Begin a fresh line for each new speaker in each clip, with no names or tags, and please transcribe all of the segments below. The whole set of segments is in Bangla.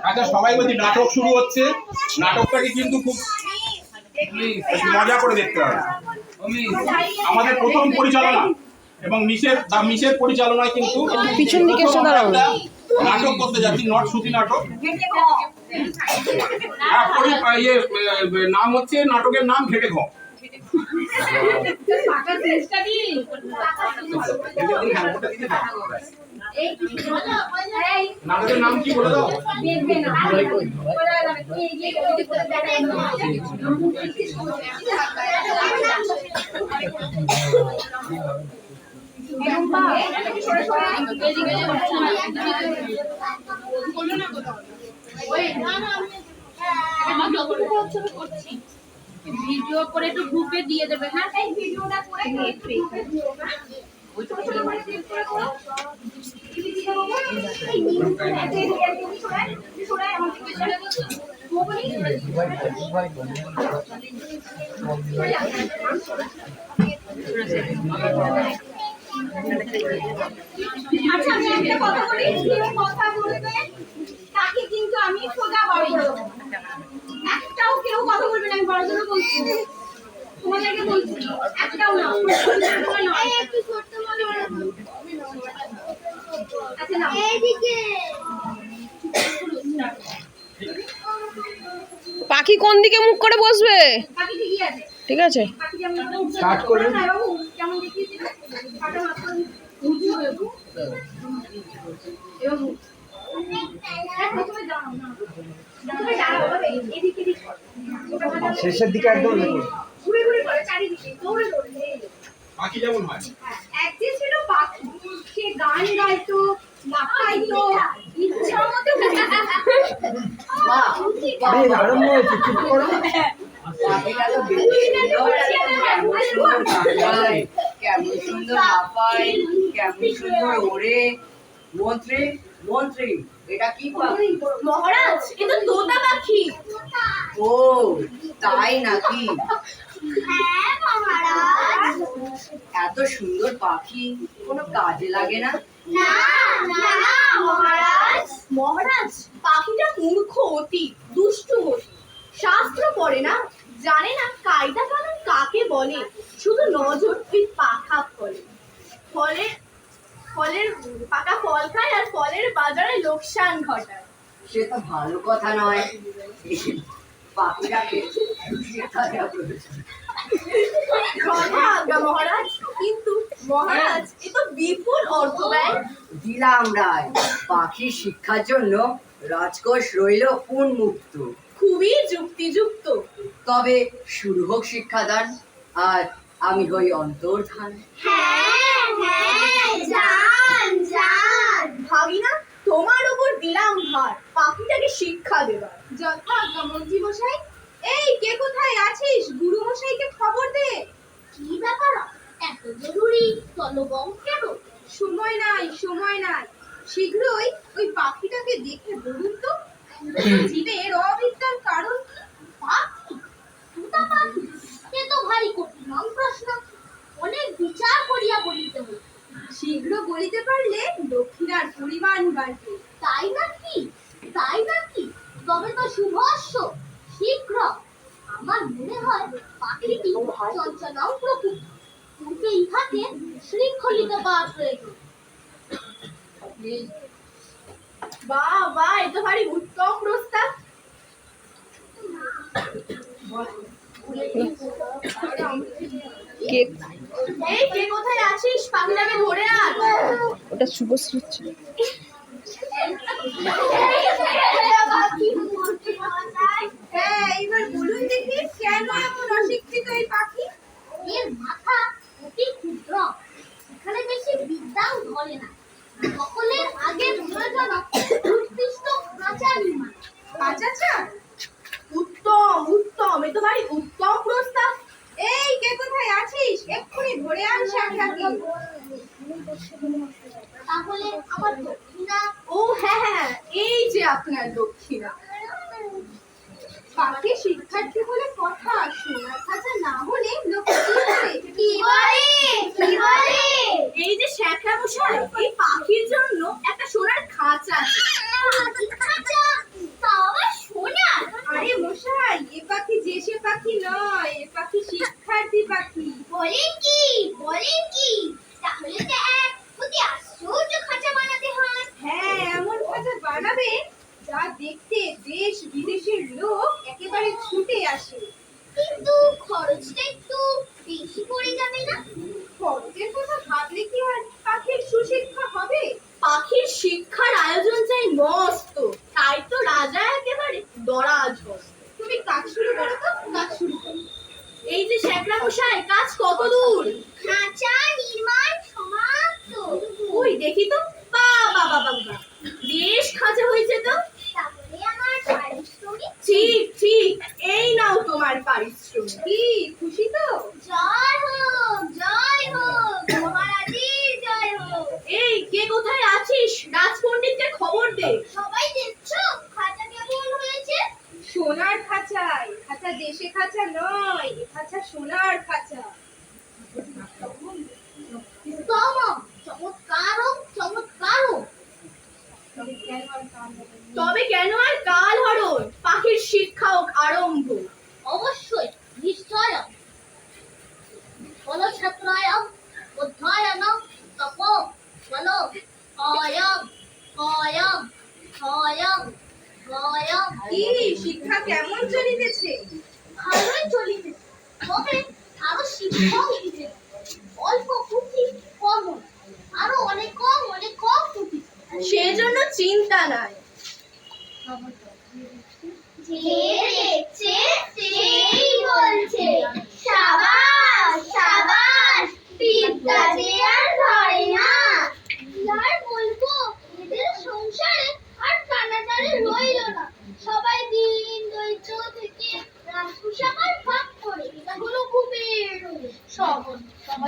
আচ্ছা সবাই বলছি নাটক শুরু হচ্ছে। নাটকটাকে কিন্তু খুব মজা করে দেখতে হবে। আমাদের প্রথম পরিচালনা এবং মিশের দা মিশের পরিচালনায় কিন্তু
পিছন দিকে
নাটক করতে যাচ্ছি নট শ্রুতি নাটক। ইয়ে, নাম হচ্ছে নাটকের নাম ঘেটে ঘ। নাটকের নাম কি বলে দাও?
ভিডিও করে একটু গ্রুপে দিয়ে দেবে হ্যাঁ?
ভিডিওটা করে আচ্ছা আমি একটা কথা বলি কথা বলবে তাকে কিন্তু আমি সোজা বাড়ি তোমাদেরকে একটাও না। আচ্ছা না
পাখি কোন দিকে মুখ করে বসবে? ঠিক আছে।
স্টার্ট কেমন
শেষের দিকে একদম
ঘুরে ঘুরে করে চারিদিকে দৌড়ে দৌড়ে এই
যেমন হয়।
ছিল পাখি সে গান গাইতো লাফাইতো ইচ্ছা মতো
আরম্ভ হয়েছে চুপ করো
কেমন সুন্দর লাফায় কেমন সুন্দর ওড়ে। মন্ত্রী মন্ত্রী এটা কি পাখি
মহারাজ এ তো তোতা পাখি।
ও তাই নাকি?
হ্যাঁ মহারাজ।
এত সুন্দর পাখি কোনো কাজে লাগে না?
না না মহারাজ। মহারাজ পাখিটা মূর্খ অতি দুষ্টু অতি। শাস্ত্র পড়ে না জানে না কায়দা কানুন কাকে বলে। শুধু নজর ওই পাখা ফলে ফলের পাকা ফল খায় আর ফলের বাজারে লোকসান ঘটায়।
সে তো ভালো কথা নয়। পাখিটাকে
মহারাজ কিন্তু মহারাজ এ তো বিপুল অর্থ ব্যয়।
দিলাম রায়। পাখির শিক্ষার জন্য রাজকোষ রইল উন্মুক্ত।
খুবই যুক্তিযুক্ত।
তবে শুরু হোক শিক্ষাদান আর আমি হই অন্তর্ধান
হ্যাঁ হ্যাঁ জান জান। ভাবি তোমার উপর দিলাম ভার। পাখিটাকে শিক্ষা দেবার। যথাজ্ঞা মন্ত্রী মশাই। এই কে কোথায় আছিস? গুরু মশাইকে খবর দে। কি ব্যাপার? এত জরুরি? তলবং কেন সময় নাই সময় নাই। শীঘ্রই ওই পাখিটাকে দেখে বলুন তো। জীবের অবিদ্যার কারণ কি পাখি তুতা পাখি এ তো কঠিন প্রশ্ন অনেক বিচার করিয়া বলিতে হইবে। শীঘ্র বলিতে পারলে দক্ষিণার পরিমাণ বাড়বে তাই নাকি? তাই নাকি? তবে তো শুভস্য শীঘ্র। আমার মনে হয় পাখিটি চঞ্চলং প্রকৃতি। পূর্বে ইহাকে শৃঙ্খলিত বাস রয়েছে বাহ বাহ এ ভারী উত্তম প্রস্তাব।
কে
এই কে কোথায় আছিস? পাখিটাকে ধরে আন
ওটা শুভশ্রী হচ্ছে।
হ্যাঁ এইবার বলুন দেখি কেন এই পাখি?
এর মাথা অতি ক্ষুদ্র। এখানে বেশি বিদ্যাও ধরে না। সকলের আগে প্রয়োজন উৎকৃষ্ট খাঁচা নির্মাণ
আচ্ছা আচ্ছা উত্তম উত্তম এ তো ভারী উত্তম প্রস্তাব। এই কে কোথায় আছিস? এক্ষুনি ধরে আন শ্যামটাকে
তাহলে আমার দক্ষিণা?
ও হ্যাঁ হ্যাঁ এই যে আপনার দক্ষিণা। পাখি শিক্ষার্থী বলে কথা সোনার খাঁচা না হলে লোক কি বলে?
কি বলে?
এই যে শেখা মশাই এই পাখির জন্য একটা সোনার খাঁচা আছে
পাখি খাঁচা তা আবার সোনা
আরে মশাই এ পাখি যে সে পাখি নয় এ পাখি শিক্ষার্থী পাখি
বলেন কি বলেন কি তাহলে তো এক অতি আশ্চর্য খাঁচা বানাতে হয়
হ্যাঁ এমন খাঁচা বানাবে যা দেখতে দেশ বিদেশের লোক একেবারে ছুটে আসে।
কিন্তু খরচটা একটু বেশি পড়ে যাবে না?
খরচের কথা ভাবলে কি আর পাখির সুশিক্ষা হবে? পাখির শিক্ষার আয়োজন চাই মস্ত। তাই তো রাজা একেবারে দরাজ তুমি কাজ শুরু করো তো কাজ শুরু করো। এই যে শেখরা মশাই কাজ কত দূর?
খাঁচা নির্মাণ সমাপ্ত।
ওই দেখি তো। বা বা বা বা বা। বেশ খাঁচা হয়েছে তো
তাহলে আমার পারিশ্রমিক
ঠিক ঠিক এই নাও তোমার পারিশ্রমিক কি খুশি তো?
জয় হোক জয় হোক মহারাজের জয় হোক।
এই কে কোথায় আছিস? রাজপণ্ডিতকে খবর দে।
সবাই দেখছ? খাঁচা কেমন হয়েছে?
সোনার খাঁচায়। খাঁচা দেশে খাঁচা নয় খাঁচা সোনার খাঁচা।
চমৎকার হোক চমৎকার হোক।
তবে কেন আর কাল হরণ? পাখির শিক্ষা হোক আরম্ভ।
অবশ্যই। বলো ছাত্রায়ম অধ্যয়নম তপ বলো অয়ম অয়ম অয়ম অয়ম
কি শিক্ষা কেমন চলিতেছে?
ভালোই চলিতে তবে আরও শিক্ষক দিতে অল্প পুঁথি কম আরও অনেক কম অনেক কম পুঁথি।
সেজন্য চিন্তা নাই।
যে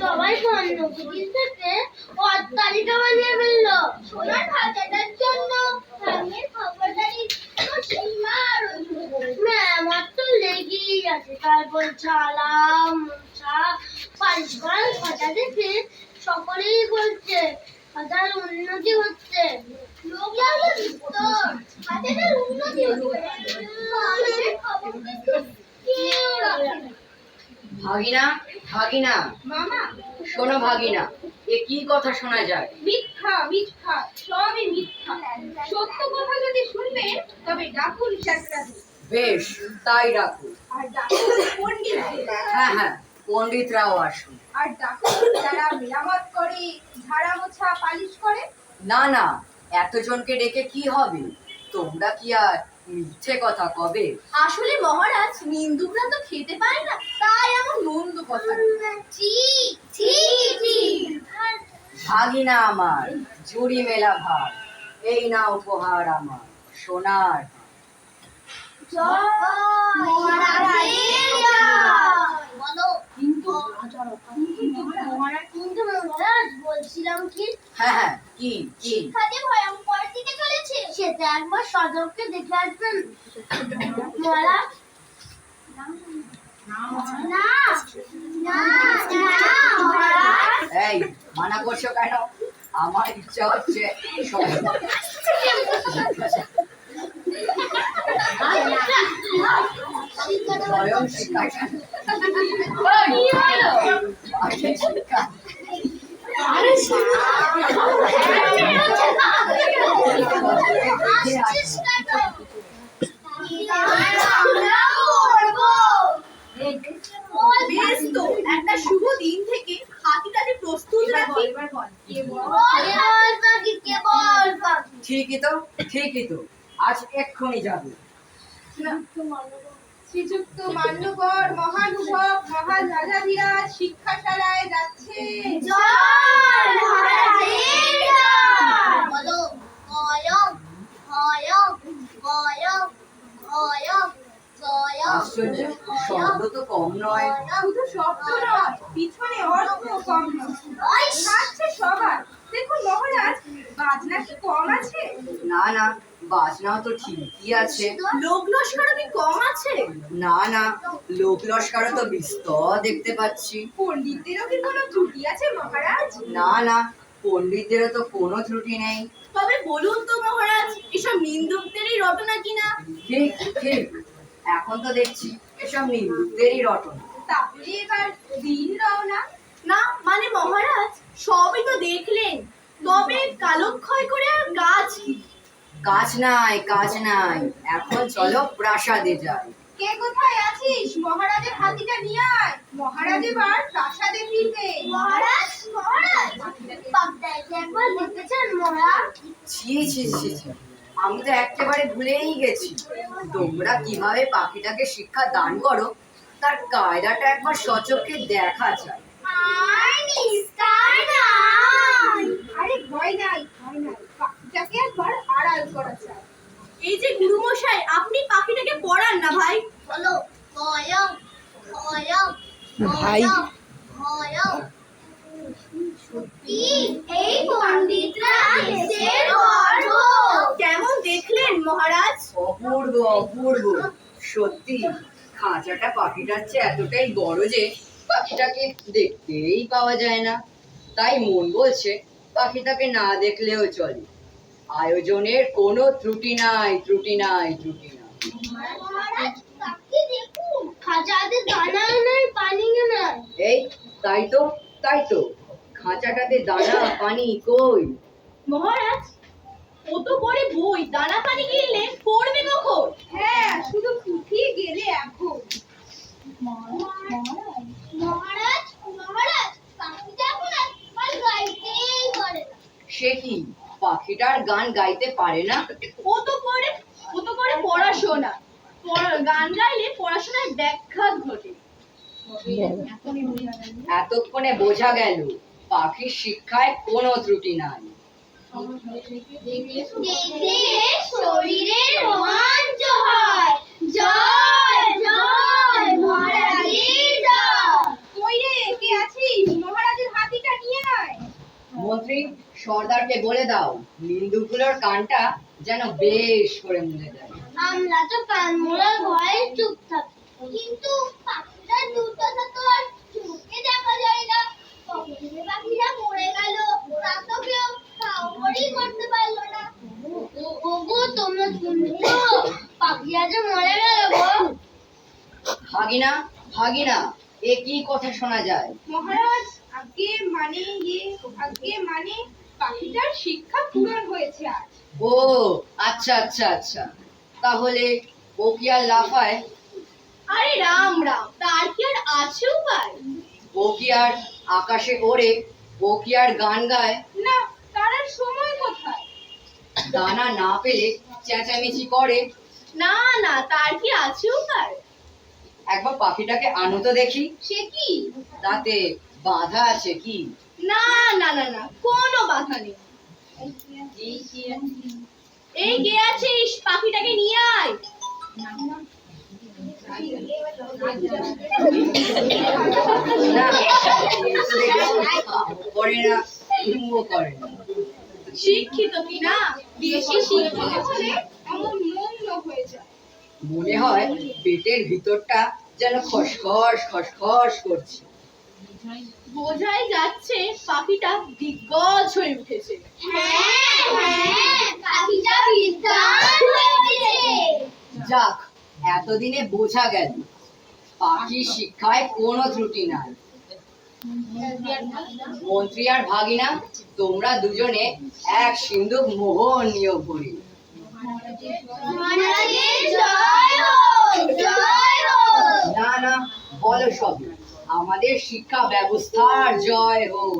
সবাই স্বর্ণকুটির থেকে অট্টালিকা বানিয়ে ফেলল। সোনার খাঁচাটার জন্য গ্রামের খবরদারি আমার তো লেগেই আছে। তারপর চালা মোছা পরিষ্কার খাঁচা দেখে সকলেই বলছে খাঁচার উন্নতি হচ্ছে। লোক খাঁচাটার উন্নতি হচ্ছে আমাদের খবর কিন্তু কেউ রাখে না
ভাগিনা ভাগিনা
মামা।
শোনো ভাগিনা এ কি কথা শোনা যায়?
মিথ্যা মিথ্যা সবই মিথ্যা। সত্য কথা যদি শুনবেন তবে ডাকুন
বেশ তাই রাখো
আর ডাকুন পণ্ডিতদের
হ্যাঁ হ্যাঁ পণ্ডিতরাও আসুন।
আর ডাকুন যারা মেরামত করে ঝাড়া মোছা পালিশ করে।
না না এতজনকে ডেকে কি হবে? তোমরা কি আর মিথ্যে কথা কবে?
আসলে মহারাজ নিন্দুকরা তো খেতে পারে না তাই এমন মন্দ কথা।
ঠিক ঠিক ঠিক
ভাগিনা আমার জুড়ি মেলা ভার এই না উপহার আমার সোনার
জয় মহারাজের জয়। বলো কিন্তু মহারাজ বলছিলাম কি?
হ্যাঁ হ্যাঁ কি কি?
শিক্ষাতে সেটা একবার সদরকে দেখে আসবেন না
এই মানা করছ কেন? আমার ইচ্ছা হচ্ছে স্বয়ং শিক্ষা। ঠিকই তো ঠিকই তো আজ এক্ষুনি যাবে
শ্রীযুক্ত মান্যবর মহানুভব মহান রাজাধিরাজ শিক্ষাশালায় যাচ্ছে
জয় মহারাজের জয় বলো অয়ম অয়ম অয়ম অয়ম অয়ম
আশ্চর্য শব্দ তো কম নয়।
শুধু শব্দ নয় পিছনে অর্থ কম নয় নাচছে সবার। দেখুন মহারাজ বাজনা কি কম আছে?
না না বাজনাও তো ঠিকই আছে।
লোক কি কম আছে?
না না লোক লস্করও তো বিস্তর দেখতে পাচ্ছি।
পণ্ডিতদেরও কি কোনো ত্রুটি আছে মহারাজ?
না না পণ্ডিতদেরও তো কোনো ত্রুটি নেই।
তবে বলুন তো মহারাজ এসব নিন্দুকদেরই রটনা কিনা?
ঠিক ঠিক এখন তো দেখছি। এসব নিন্দুকদেরই রটনা।
তাহলে এবার দিন রওনা। না মানে মহারাজ সবই তো দেখলেন। তবে কালক্ষয় করে আর কাজ কি?
কাজ নাই কাজ নাই। এখন চলো প্রাসাদে যাই।
কে কোথায় আছিস? মহারাজের হাতিটা নিয়ে আয়। মহারাজ এবার প্রাসাদে ফিরবে।
মহারাজ মহারাজ! বাগদায় যে একবার দেখেছেন মহারাজ?
ছি ছি ছি ছি। আমি তো একেবারে ভুলেই গেছি। তোমরা কীভাবে পাখিটাকে শিক্ষা দান করো তার কায়দাটা একবার সচক্ষে দেখা চাই
আর নিস্তার নাই
আরে ভয় নাই ভয় নাই। পাখিটাকে একবার আড়াল করা চাই এই যে গুরুমশাই আপনি পাখিটাকে পড়ান না ভাই।
বলো ভয়ম ভয়ম
ভাই।
ভয়ম সত্যি এই পণ্ডিতরা দেশের গর্ব?
কেমন দেখলেন মহারাজ?
অপূর্ব অপূর্ব। সত্যি খাঁচাটা পাখিটার চেয়ে এতটাই বড় যে পাখিটাকে দেখতেই পাওয়া যায় না। তাই মন বলছে পাখিটাকে না দেখলেও চলে। আয়োজনের কোনো ত্রুটি নাই ত্রুটি নাই ত্রুটি নাই। এই তাই তো তাই তো। খাঁচাটাতে দানা পানি কই?
মহারাজ ও তো পড়ে বই দানা পানি কিনলে পড়বে কখন? হ্যাঁ শুধু ফুটিয়ে গেলে এখন।
মহারাজ মহারাজ পাখিটা এখন আর গাইতেই করে
সে কি? পাখিটার গান গাইতে পারে না?
ও তো করে ও তো করে পড়াশোনা। গান গাইলে পড়াশোনায় ব্যাঘাত ঘটে।
এতক্ষণে বোঝা গেল পাখির শিক্ষায় কোনো ত্রুটি নাই।
দেখলে শরীরে রোমাঞ্চ হয় জয় জয় মহারাজের জয়
কই রে কে আছিস মহারাজের হাতিটা নিয়ে আয়
মন্ত্রী, সর্দারকে বলে দাও নিন্দুকগুলোর কানটা যেন বেশ করে মুলে দেয়
আমরা তো কানমোড়ার ভয়ে চুপ থাকি, কিন্তু পাখিটার দুর্দশা তো আর চোখে দেখা যায় না। কখন যে পাখিটা মরে গেল, তা তো কেউ খবরই করতে পারল না। ও- ওগো তোমরা শুনছো পাখিটা যে মরে গেল গো।
ভাগিনা ভাগিনা এ কি কথা শোনা যায়?
মহারাজ আগে মানে ইয়ে আগে মানে পাখিটার শিক্ষা পূরণ হয়েছে আজ।
ও আচ্ছা আচ্ছা আচ্ছা। তাহলে ও কি আর লাফায়?
আরে রাম রাম তার কি আর আছে উপায়?
ও কি আর আকাশে ওড়ে? ও কি আর গান গায়?
না তার আর সময় কোথায়
দানা না পেলে চেঁচামেচি করে
না না তার কি আছে উপায়
একবার পাখিটাকে আনো তো দেখি
সে কি
তাতে বাধা আছে কি
না না না না কোনো বাধা নেই এই কে আছিস পাখিটাকে নিয়ে আয়
না করে না ঘুমও করে
শিক্ষিত কি না বেশি শিক্ষিত হলে এমন মন্দ হয়ে যায়।
মনে হয় পেটের ভিতরটা যেন খসখস খসখস করছে।
বোঝাই যাচ্ছে পাখিটা দিগ্গজ হয়ে উঠেছে।
হ্যাঁ হ্যাঁ হয়ে গেছে
যাক এতদিনে বোঝা গেল। পাখির শিক্ষায় কোনো ত্রুটি নাই। মন্ত্রী আর ভাগিনা, তোমরা দুজনে এক সিন্ধুক মোহন নিয়োগ করি। না না, বলো সব। আমাদের শিক্ষা ব্যবস্থার জয় হোক।